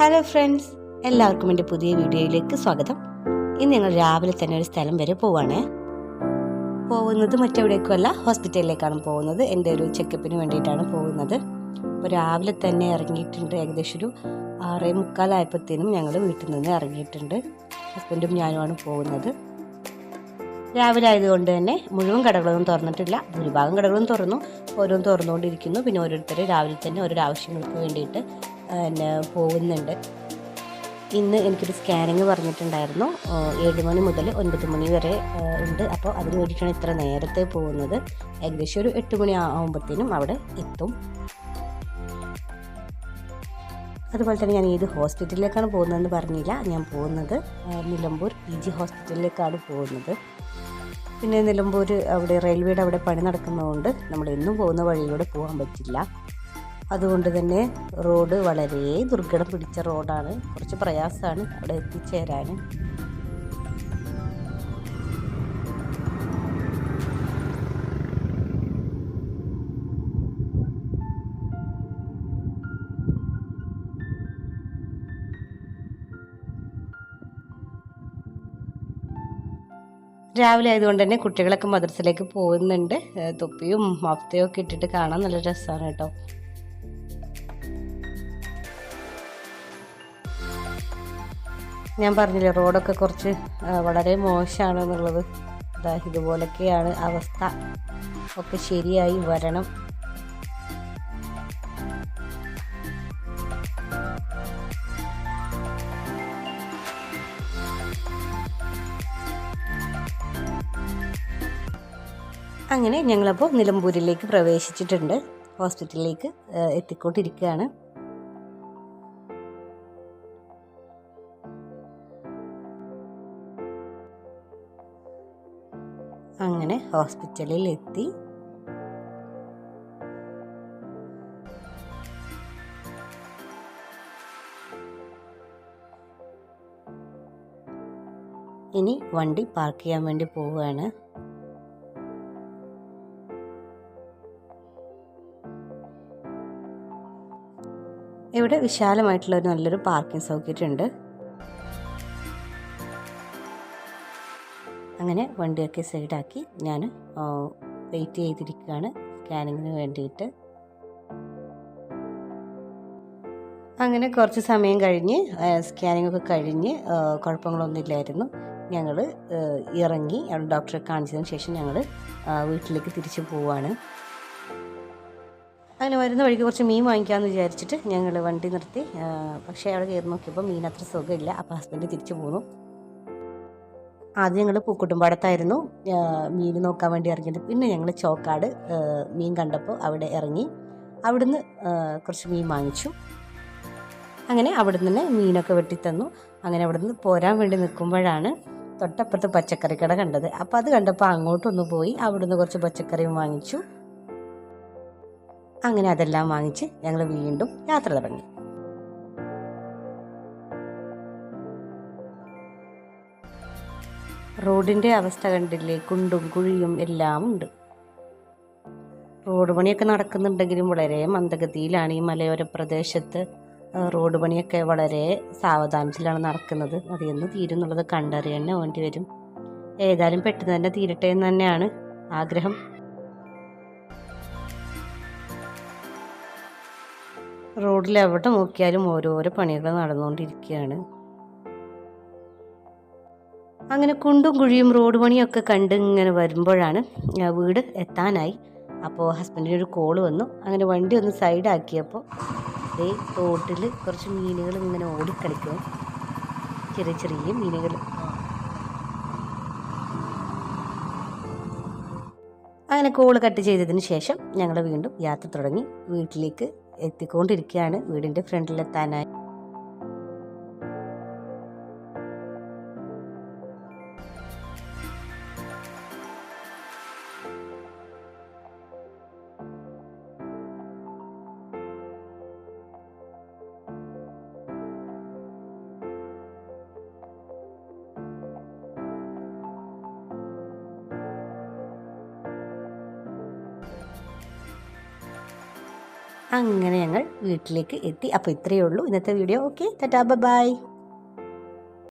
Hello friends എല്ലാവർക്കും എന്റെ പുതിയ വീഡിയോയിലേക്ക് സ്വാഗതം. ഇന്ന് ഞങ്ങൾ രാവിലെ തന്നെ ഒരു സ്ഥലം വരെ പോവാണ്. പോകുന്നത് മറ്റെവിടേക്കുമല്ല ഹോസ്പിറ്റലിലേക്കാണ് പോകുന്നത്. എന്റെ ഒരു ചെക്കപ്പിന് വേണ്ടിയിട്ടാണ് പോകുന്നത്. അപ്പോൾ രാവിലെ തന്നെ ഇറങ്ങിയിട്ടുണ്ട്. ഏകദേശം ഒരു ആറേ മുക്കാലായപ്പോഴത്തേനും ഞങ്ങൾ വീട്ടിൽ നിന്ന് ഇറങ്ങിയിട്ടുണ്ട്. ഹസ്ബൻഡും ഞാനുമാണ് പോകുന്നത്. രാവിലെ ആയതുകൊണ്ട് തന്നെ മുഴുവൻ കടകളൊന്നും തുറന്നിട്ടില്ല. ഭൂരിഭാഗം കടകളും തുറന്നു. ഓരോന്നും തുറന്നുകൊണ്ടിരിക്കുന്നു. പിന്നെ ഓരോരുത്തർ രാവിലെ തന്നെ ഓരോരോ ആവശ്യങ്ങൾക്ക് വേണ്ടിയിട്ട് പിന്നെ പോകുന്നുണ്ട്. ഇന്ന് എനിക്കൊരു സ്കാനിങ് പറഞ്ഞിട്ടുണ്ടായിരുന്നു. ഏഴ് മണി മുതൽ ഒൻപത് മണി വരെ ഉണ്ട്. അപ്പോൾ അതിന് വേണ്ടിയിട്ടാണ് ഇത്ര നേരത്തെ പോകുന്നത്. ഏകദേശം ഒരു എട്ട് മണി ആകുമ്പോഴത്തേനും അവിടെ എത്തും. അതുപോലെ തന്നെ ഞാൻ ഏത് ഹോസ്പിറ്റലിലേക്കാണ് പോകുന്നതെന്ന് പറഞ്ഞില്ല. ഞാൻ പോകുന്നത് നിലമ്പൂർ പി ജി ഹോസ്പിറ്റലിലേക്കാണ് പോകുന്നത്. പിന്നെ നിലമ്പൂർ അവിടെ റെയിൽവേയുടെ അവിടെ പണി നടക്കുന്നതുകൊണ്ട് നമ്മൾ എന്നും പോകുന്ന വഴിയിലൂടെ പോകാൻ പറ്റില്ല. അതുകൊണ്ട് തന്നെ റോഡ് വളരെ ദുർഘടം പിടിച്ച റോഡാണ്. കുറച്ച് പ്രയാസമാണ് അവിടെ എത്തിച്ചേരാൻ. രാവിലെ ആയതുകൊണ്ട് തന്നെ കുട്ടികളൊക്കെ മദ്രസയിലേക്ക് പോകുന്നുണ്ട്. തൊപ്പിയും മഫ്തയും ഒക്കെ ഇട്ടിട്ട് കാണാൻ നല്ല രസമാണ് കേട്ടോ. ഞാൻ പറഞ്ഞില്ലേ റോഡൊക്കെ കുറച്ച് വളരെ മോശമാണ് എന്നുള്ളത് ഇതാ ഇതുപോലൊക്കെയാണ് അവസ്ഥ. ഒക്കെ ശരിയായി വരണം. അങ്ങനെ ഞങ്ങളപ്പോൾ നിലമ്പൂരിലേക്ക് പ്രവേശിച്ചിട്ടുണ്ട്. ഹോസ്പിറ്റലിലേക്ക് എത്തിക്കൊണ്ടിരിക്കുകയാണ്. അങ്ങനെ ഹോസ്പിറ്റലിൽ എത്തി ഇനി വണ്ടി പാർക്ക് ചെയ്യാൻ വേണ്ടി പോവുകയാണ്. ഇവിടെ വിശാലമായിട്ടുള്ള ഒരു നല്ലൊരു പാർക്കിംഗ് സൗകര്യമുണ്ട്. അങ്ങനെ വണ്ടിയൊക്കെ സൈഡാക്കി ഞാൻ വെയിറ്റ് ചെയ്തിരിക്കുകയാണ് സ്കാനിങ്ങിന് വേണ്ടിയിട്ട്. അങ്ങനെ കുറച്ച് സമയം കഴിഞ്ഞ് സ്കാനിങ്ങൊക്കെ കഴിഞ്ഞ് കുഴപ്പങ്ങളൊന്നുമില്ലായിരുന്നു കുഴപ്പങ്ങളൊന്നും ഞങ്ങൾ ഇറങ്ങി ഡോക്ടറെ കാണിച്ചതിന് ശേഷം ഞങ്ങൾ വീട്ടിലേക്ക് തിരിച്ചു പോവാണ്. അങ്ങനെ വരുന്ന വഴിക്ക് കുറച്ച് മീൻ വാങ്ങിക്കാമെന്ന് വിചാരിച്ചിട്ട് ഞങ്ങൾ വണ്ടി നിർത്തി പക്ഷേ അവിടെ കയറി നോക്കിയപ്പോൾ മീൻ അത്ര സുഖമില്ല. അപ്പോൾ ഹസ്ബൻഡ് തിരിച്ചു പോന്നു. ആദ്യം ഞങ്ങൾ പൂക്കുട്ടുംപാടത്തായിരുന്നു. മീൻ നോക്കാൻ വേണ്ടി ഇറങ്ങിയത്. പിന്നെ ഞങ്ങൾ ചോക്കാട് മീൻ കണ്ടപ്പോൾ അവിടെ ഇറങ്ങി അവിടുന്ന് കുറച്ച് മീൻ വാങ്ങിച്ചു. അങ്ങനെ അവിടുന്ന് തന്നെ മീനൊക്കെ വെട്ടിത്തന്നു. അങ്ങനെ അവിടുന്ന് പോരാൻ വേണ്ടി നിൽക്കുമ്പോഴാണ് തൊട്ടപ്പുറത്ത് പച്ചക്കറി കട കണ്ടത്. അപ്പോൾ അത് കണ്ടപ്പോൾ അങ്ങോട്ടൊന്ന് പോയി അവിടുന്ന് കുറച്ച് പച്ചക്കറിയും വാങ്ങിച്ചു. അങ്ങനെ അതെല്ലാം വാങ്ങിച്ച് ഞങ്ങൾ വീണ്ടും യാത്ര തുടങ്ങി. റോഡിന്റെ അവസ്ഥ കണ്ടില്ലേ? കുണ്ടും കുഴിയും എല്ലാം ഉണ്ട്. റോഡ് പണിയൊക്കെ നടക്കുന്നുണ്ടെങ്കിലും വളരെ മന്ദഗതിയിലാണ് ഈ മലയോര പ്രദേശത്ത് റോഡ് പണിയൊക്കെ വളരെ സാവധാനത്തിലാണ് നടക്കുന്നത്. അത് എന്ന് തീരും കണ്ടറിയാൻ വേണ്ടി വരും. ഏതായാലും പെട്ടെന്ന് തന്നെ തീരട്ടെ എന്ന് തന്നെയാണ് ആഗ്രഹം. റോഡിൽ എവിടെ നോക്കിയാലും ഓരോരോ പണികൾ നടന്നുകൊണ്ടിരിക്കുകയാണ്. അങ്ങനെ കുണ്ടും കുഴിയും റോഡ് പണിയൊക്കെ കണ്ട് ഇങ്ങനെ വരുമ്പോഴാണ് വീട് എത്താനായി. അപ്പോൾ ഹസ്ബൻഡിന് ഒരു കോൾ വന്നു. അങ്ങനെ വണ്ടി ഒന്ന് സൈഡാക്കിയപ്പോൾ ഈ തോട്ടിൽ കുറച്ച് മീനുകൾ ഇങ്ങനെ ഓടിക്കളിക്കും ചെറിയ ചെറിയ മീനുകൾ. അങ്ങനെ കോൾ കട്ട് ചെയ്തതിന് ശേഷം ഞങ്ങൾ വീണ്ടും യാത്ര തുടങ്ങി. വീട്ടിലേക്ക് എത്തിക്കൊണ്ടിരിക്കുകയാണ്. വീടിന്റെ ഫ്രണ്ടിലെത്താനായി. അങ്ങനെ ഞങ്ങൾ വീട്ടിലേക്ക് എത്തി. അപ്പോൾ ഇത്രയേ ഉള്ളൂ. ഇന്നത്തെ വീഡിയോ ഓക്കെ ടാറ്റാ ബൈ